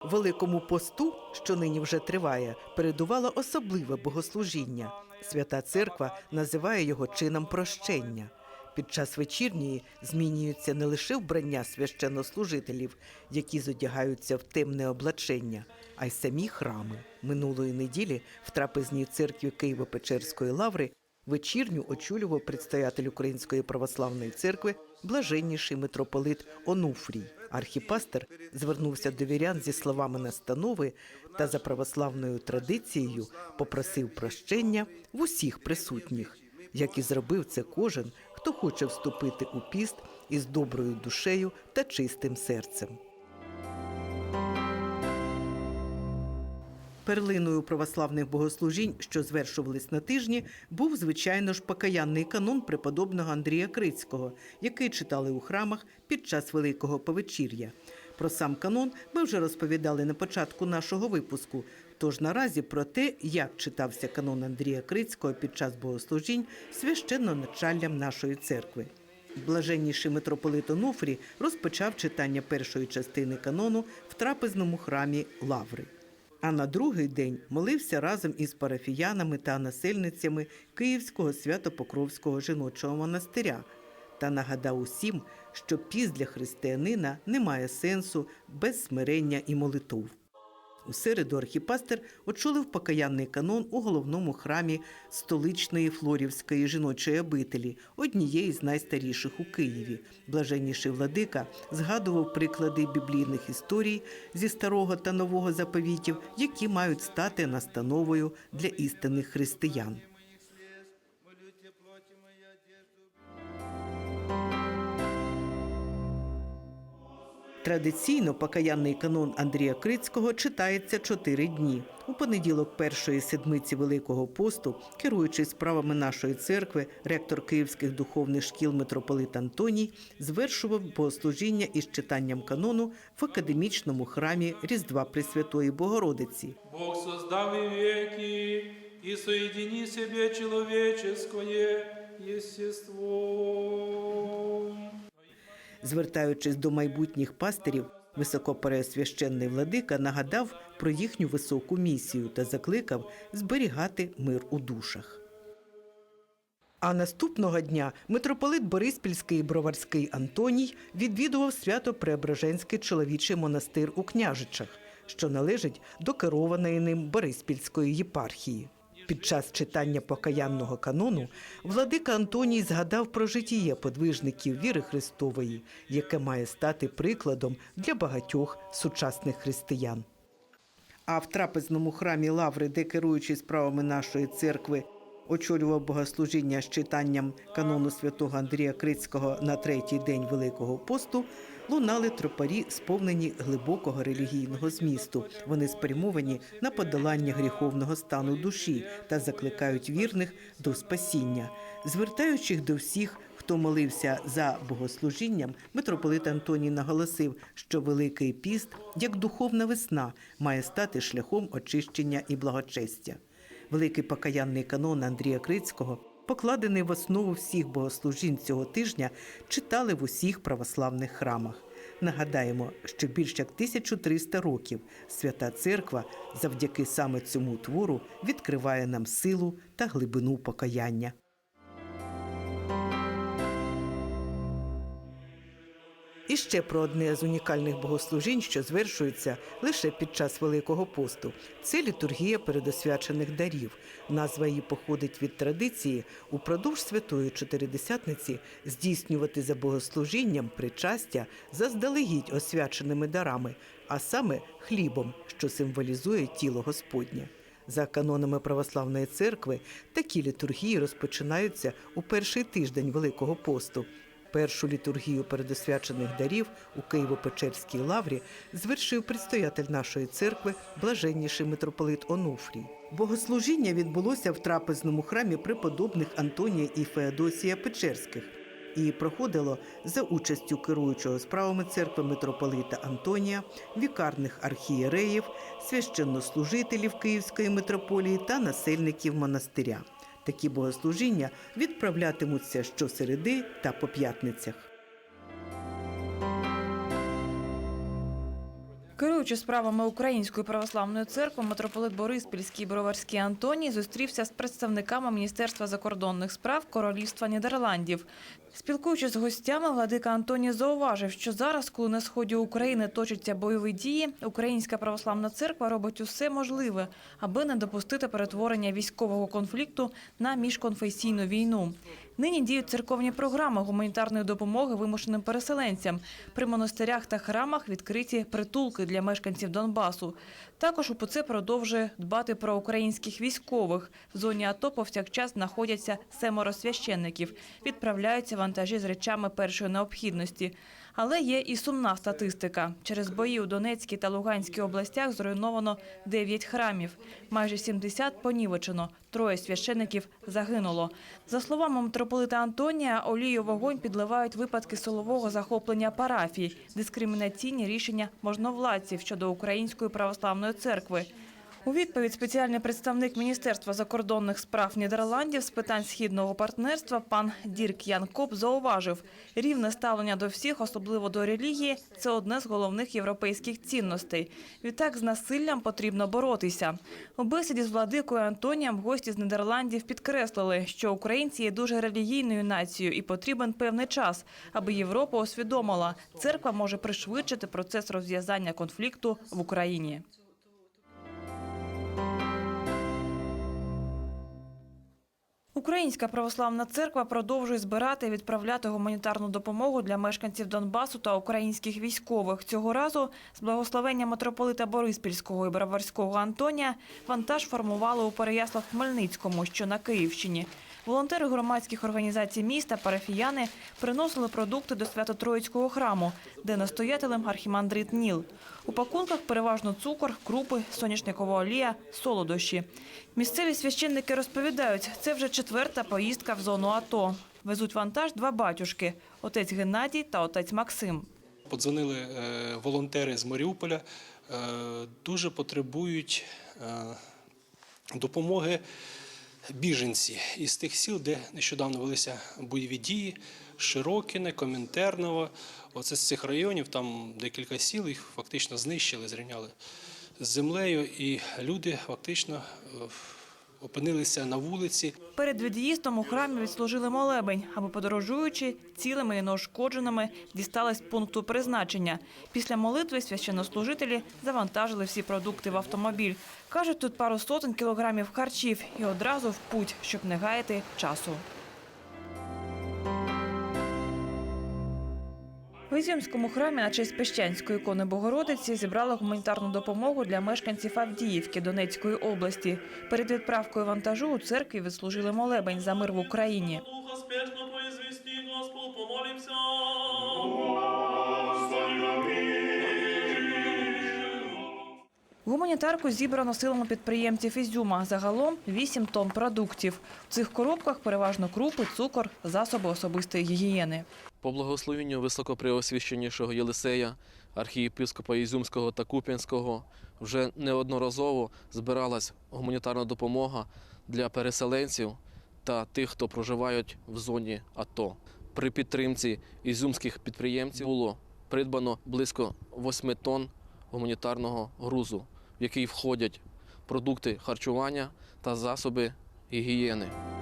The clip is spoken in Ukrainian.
Великому посту, що нині вже триває, передувало особливе богослужіння. Свята церква називає його чином прощення. Під час вечірньої змінюються не лише вбрання священнослужителів, які зодягаються в темне облачення, а й самі храми. Минулої неділі в трапезній церкві Києво-Печерської лаври вечірню очолював предстоятель Української православної церкви блаженніший митрополит Онуфрій. Архіпастер звернувся до вірян зі словами настанови та за православною традицією попросив прощення в усіх присутніх, як і зробив це кожен, хто хоче вступити у піст із доброю душею та чистим серцем. Перлиною православних богослужінь, що звершувались на тижні, був звичайно ж покаянний канон преподобного Андрія Крицького, який читали у храмах під час Великого Повечір'я. Про сам канон ми вже розповідали на початку нашого випуску. Тож наразі про те, як читався канон Андрія Крицького під час богослужінь священноначаллям нашої церкви. Блаженніший митрополит Онуфрій розпочав читання першої частини канону в трапезному храмі Лаври. А на другий день молився разом із парафіянами та насельницями Київського свято-покровського жіночого монастиря та нагадав усім, що піст християнина не має сенсу без смирення і молитов. У середу архіпастер очолив покаянний канон у головному храмі столичної Флорівської жіночої обителі, однієї з найстаріших у Києві. Блаженніший владика згадував приклади біблійних історій зі старого та нового заповітів, які мають стати настановою для істинних християн. Традиційно покаянний канон Андрія Крицького читається чотири дні. У понеділок першої седмиці Великого посту, керуючись справами нашої церкви, ректор київських духовних шкіл митрополит Антоній звершував богослужіння із читанням канону в академічному храмі Різдва Пресвятої Богородиці. Бог создал и веки, и соедини себе человеческое естество. Звертаючись до майбутніх пастирів, високопересвященний владика нагадав про їхню високу місію та закликав зберігати мир у душах. А наступного дня митрополит Бориспільський і Броварський Антоній відвідував свято Преображенський чоловічий монастир у Княжичах, що належить до керованої ним Бориспільської єпархії. Під час читання покаянного канону владика Антоній згадав про житіє подвижників віри Христової, яке має стати прикладом для багатьох сучасних християн. А в трапезному храмі Лаври, де керуючи справами нашої церкви, очолював богослужіння з читанням канону святого Андрія Крицького на третій день Великого посту, лунали тропарі, сповнені глибокого релігійного змісту. Вони спрямовані на подолання гріховного стану душі та закликають вірних до спасіння, звертаючих до всіх. Хто молився за богослужінням, митрополит Антоній наголосив, що Великий піст, як духовна весна, має стати шляхом очищення і благочестя. Великий покаянний канон Андрія Крицького, покладений в основу всіх богослужінь цього тижня, читали в усіх православних храмах. Нагадаємо, що більш як 1300 років свята церква завдяки саме цьому твору відкриває нам силу та глибину покаяння. І ще про одне з унікальних богослужінь, що звершується лише під час Великого посту. Це літургія передосвячених дарів. Назва її походить від традиції упродовж святої чотиридесятниці здійснювати за богослужінням причастя заздалегідь освяченими дарами, а саме хлібом, що символізує тіло Господнє. За канонами православної церкви такі літургії розпочинаються у перший тиждень Великого посту. Першу літургію передосвячених дарів у Києво-Печерській лаврі звершив предстоятель нашої церкви, блаженніший митрополит Онуфрій. Богослужіння відбулося в трапезному храмі преподобних Антонія і Феодосія Печерських і проходило за участю керуючого справами церкви митрополита Антонія, вікарних архієреїв, священнослужителів Київської митрополії та насельників монастиря. Такі богослужіння відправлятимуться щосереди та по п'ятницях. Керуючи справами Української православної церкви, митрополит Бориспільський Броварський Антоній зустрівся з представниками Міністерства закордонних справ Королівства Нідерландів. Спілкуючись з гостями, владика Антоній зауважив, що зараз, коли на сході України точаться бойові дії, Українська православна церква робить усе можливе, аби не допустити перетворення військового конфлікту на міжконфесійну війну. Нині діють церковні програми гуманітарної допомоги вимушеним переселенцям. При монастирях та храмах відкриті притулки для мешканців Донбасу. Також УПЦ продовжує дбати про українських військових. В зоні АТО повсякчас знаходяться семеро священників. Відправляються вантажі з речами першої необхідності. Але є і сумна статистика. Через бої у Донецькій та Луганській областях зруйновано 9 храмів. Майже 70 понівечено. Троє священиків загинуло. За словами митрополита Антонія, олію вогонь підливають випадки силового захоплення парафій, дискримінаційні рішення можновладців щодо Української православної церкви. У відповідь спеціальний представник Міністерства закордонних справ Нідерландів з питань східного партнерства пан Дірк Ян Коп зауважив, рівне ставлення до всіх, особливо до релігії, це одне з головних європейських цінностей. Відтак з насиллям потрібно боротися. У бесіді з владикою Антонієм гості з Нідерландів підкреслили, що українці є дуже релігійною нацією і потрібен певний час, аби Європа усвідомила, церква може пришвидшити процес розв'язання конфлікту в Україні. Українська православна церква продовжує збирати і відправляти гуманітарну допомогу для мешканців Донбасу та українських військових. Цього разу з благословення митрополита Бориспільського і Браварського Антонія вантаж формували у Переяслав-Хмельницькому, що на Київщині. Волонтери громадських організацій міста, парафіяни приносили продукти до Свято-Троїцького храму, де настоятелем архімандрит Ніл. У пакунках переважно цукор, крупи, соняшникова олія, солодощі. Місцеві священники розповідають, це вже четверта поїздка в зону АТО. Везуть вантаж два батюшки – отець Геннадій та отець Максим. Подзвонили е, волонтери з Маріуполя, е, дуже потребують е, допомоги біженці із тих сіл, де нещодавно велися бойові дії, Широкіне, Комінтерново. Оце з цих районів, там декілька сіл, їх фактично знищили, зрівняли з землею, і люди фактично е, опинилися на вулиці. Перед від'їздом у храмі відслужили молебень, аби подорожуючи цілими і неушкодженими дістались пункту призначення. Після молитви священнослужителі завантажили всі продукти в автомобіль. Кажуть, тут пару сотень кілограмів харчів і одразу в путь, щоб не гаяти часу. В Ізюмському храмі на честь Пещанської ікони Богородиці зібрали гуманітарну допомогу для мешканців Авдіївки Донецької області. Перед відправкою вантажу у церкві відслужили молебень за мир в Україні. Духа спешно Господь, Господу, Гуманітарку зібрано силами підприємців Ізюма. Загалом 8 тонн продуктів. В цих коробках переважно крупи, цукор, засоби особистої гігієни. По благословенню високопреосвященнішого Єлисея, архієпископа Ізюмського та Куп'янського, вже неодноразово збиралась гуманітарна допомога для переселенців та тих, хто проживають в зоні АТО. При підтримці ізюмських підприємців було придбано близько 8 тонн гуманітарного грузу, в який входять продукти харчування та засоби гігієни.